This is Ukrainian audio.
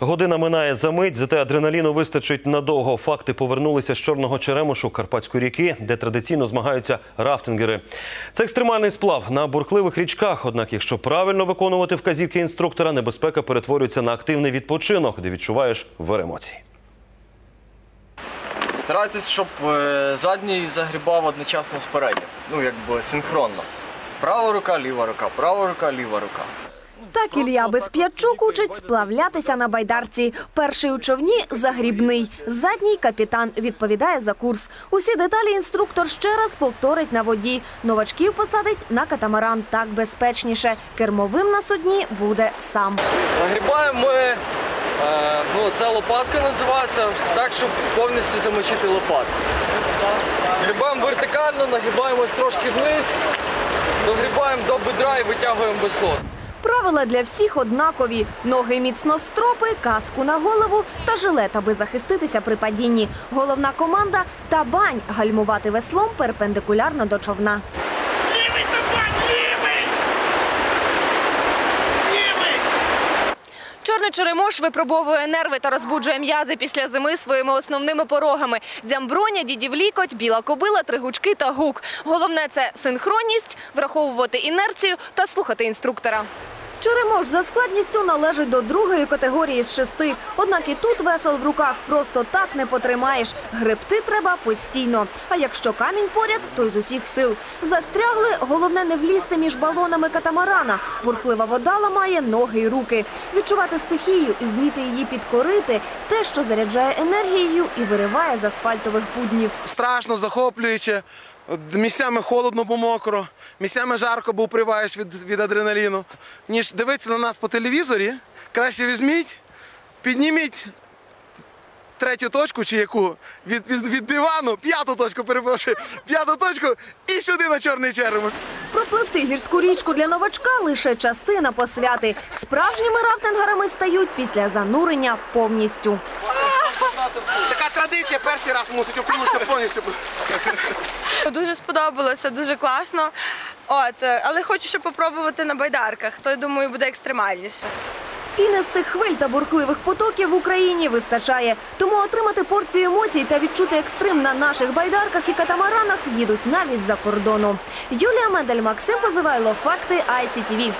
Година минає за мить, зате адреналіну вистачить надовго. Факти повернулися з чорного черемошу Карпатської ріки, де традиційно змагаються рафтингери. Це екстремальний сплав на бурхливих річках. Однак, якщо правильно виконувати вказівки інструктора, небезпека перетворюється на активний відпочинок, де відчуваєш вир емоцій. Старайтесь, щоб е, задній загрібав одночасно з переднім. Ну, якби синхронно. Права рука, ліва рука, права рука, ліва рука. Так Ілля Безп'ячук учить сплавлятися на байдарці. Перший у човні загрібний. Задній капітан відповідає за курс. Усі деталі інструктор ще раз повторить на воді. Новачків посадить на катамаран. Так безпечніше. Кермовим на судні буде сам. Загрібаємо ми, е, ну, це лопатка називається, так, щоб повністю замочити лопатку. Грібаємо вертикально, нагибаємось трошки вниз, догрібаємо до бедра і витягуємо весло. Правила для всіх однакові: ноги міцно в стропи, каску на голову та жилет, аби захиститися при падінні. Головна команда табань гальмувати веслом перпендикулярно до човна. Лівий лівий! Лівий! Чорний черемош випробовує нерви та розбуджує м'язи після зими своїми основними порогами: дзямброня, дідів лікоть, біла кобила, тригучки та гук. Головне це синхронність, враховувати інерцію та слухати інструктора. Черемош за складністю належить до другої категорії з шести. Однак і тут весел в руках просто так не потримаєш. Гребти треба постійно. А якщо камінь поряд, то й з усіх сил. Застрягли, головне не влізти між балонами катамарана. Бурхлива вода ламає ноги й руки. Відчувати стихію і вміти її підкорити – те, що заряджає енергією і вириває з асфальтових буднів. страшно, захоплююче. Місцями холодно, бо мокро, місцями жарко, бо уприваєш від, від адреналіну. Ніж дивитися на нас по телевізорі, краще візьміть, підніміть третю точку чи яку від, від, від дивану, п'яту точку, перепрошую, п'яту точку і сюди на чорний черемош. Пропливти гірську річку для новачка лише частина посвяти. Справжніми рафтингарами стають після занурення повністю. Така традиція перший раз мусить окунутися повністю. Дуже сподобалося, дуже класно. От, е, але хочу ще попробувати на байдарках, то я думаю, буде екстремальніше. Пінистих хвиль та бурхливих потоків в Україні вистачає. Тому отримати порцію емоцій та відчути екстрим на наших байдарках і катамаранах їдуть навіть за кордону. Юлія Медаль, Максим Позивайло, Факти ICTV.